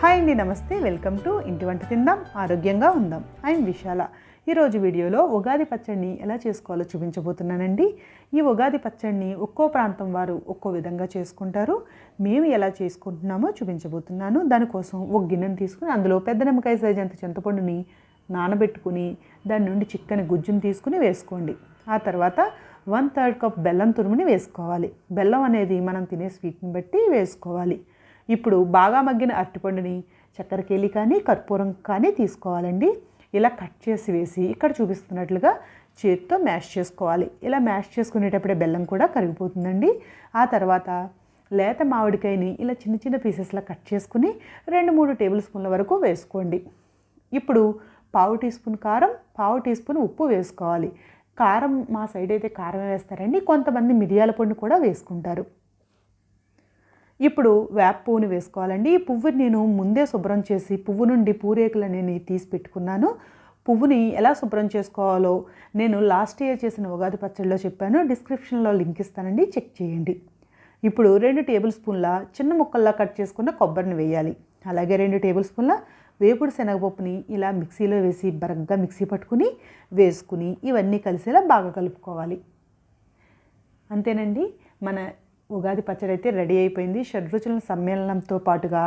Hi అండి నమస్తే. Welcome to ఇంటి వంట తిందాం ఆరోగ్యంగా ఉందాం. ఐఎమ్ విశాల. ఈరోజు వీడియోలో ఉగాది పచ్చడిని ఎలా చేసుకోవాలో చూపించబోతున్నానండి. ఈ ఉగాది పచ్చడిని ఒక్కో ప్రాంతం వారు ఒక్కో విధంగా చేసుకుంటారు. మేము ఎలా చేసుకుంటున్నామో చూపించబోతున్నాను. దానికోసం ఒక గిన్నెను తీసుకుని అందులో పెద్ద నిమ్మకాయ సైజ్ అంత చింతపండుని నానబెట్టుకుని దాని నుండి చిక్కని గుజ్జును తీసుకుని వేసుకోండి. ఆ తర్వాత వన్ థర్డ్ కప్ బెల్లం తురుముని వేసుకోవాలి. బెల్లం అనేది మనం తినే స్వీట్ని బట్టి వేసుకోవాలి. ఇప్పుడు బాగా మగ్గిన అరటిపండుని చక్కెరకేళి కానీ కర్పూరం కానీ తీసుకోవాలండి. ఇలా కట్ చేసి వేసి ఇక్కడ చూపిస్తున్నట్లుగా చేతితో మ్యాష్ చేసుకోవాలి. ఇలా మ్యాష్ చేసుకునేటప్పుడే బెల్లం కూడా కరిగిపోతుందండి. ఆ తర్వాత లేత మామిడికాయని ఇలా చిన్న చిన్న పీసెస్లా కట్ చేసుకుని రెండు మూడు టేబుల్ స్పూన్ల వరకు వేసుకోండి. ఇప్పుడు పావు టీ స్పూన్ కారం పావు టీ స్పూన్ ఉప్పు వేసుకోవాలి. కారం మా సైడ్ అయితే కారం వేస్తారండి. కొంతమంది మిరియాల పొడిని కూడా వేసుకుంటారు. ఇప్పుడు వేప పువ్వుని వేసుకోవాలండి. ఈ పువ్వుని నేను ముందే శుభ్రం చేసి పువ్వు నుండి పూరేకులని తీసి పెట్టుకున్నాను. పువ్వుని ఎలా శుభ్రం చేసుకోవాలో నేను లాస్ట్ ఇయర్ చేసిన ఉగాది పచ్చడిలో చెప్పాను. డిస్క్రిప్షన్లో లింక్ ఇస్తానండి. చెక్ చేయండి. ఇప్పుడు రెండు టేబుల్ స్పూన్ల చిన్న ముక్కల్లా కట్ చేసుకున్న కొబ్బరిని వేయాలి. అలాగే రెండు టేబుల్ స్పూన్ల వేపుడు శనగపప్పుని ఇలా మిక్సీలో వేసి బరగ్గా మిక్సీ పట్టుకుని వేసుకుని ఇవన్నీ కలిసేలా బాగా కలుపుకోవాలి. అంతేనండి. మన ఉగాది పచ్చడి అయితే రెడీ అయిపోయింది. షడ్రుచుల సమ్మేళనంతో పాటుగా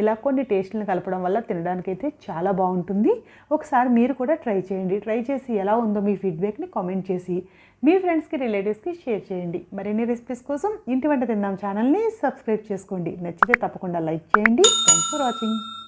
ఇలా కొన్ని టేస్ట్లను కలపడం వల్ల తినడానికైతే చాలా బాగుంటుంది. ఒకసారి మీరు కూడా ట్రై చేయండి. ట్రై చేసి ఎలా ఉందో మీ ఫీడ్బ్యాక్ని కామెంట్ చేసి మీ ఫ్రెండ్స్కి రిలేటివ్స్కి షేర్ చేయండి. మరిన్ని రెసిపీస్ కోసం ఇంటి వంట తిందాం ఛానల్ని సబ్స్క్రైబ్ చేసుకోండి. నచ్చితే తప్పకుండా లైక్ చేయండి. Thanks for watching.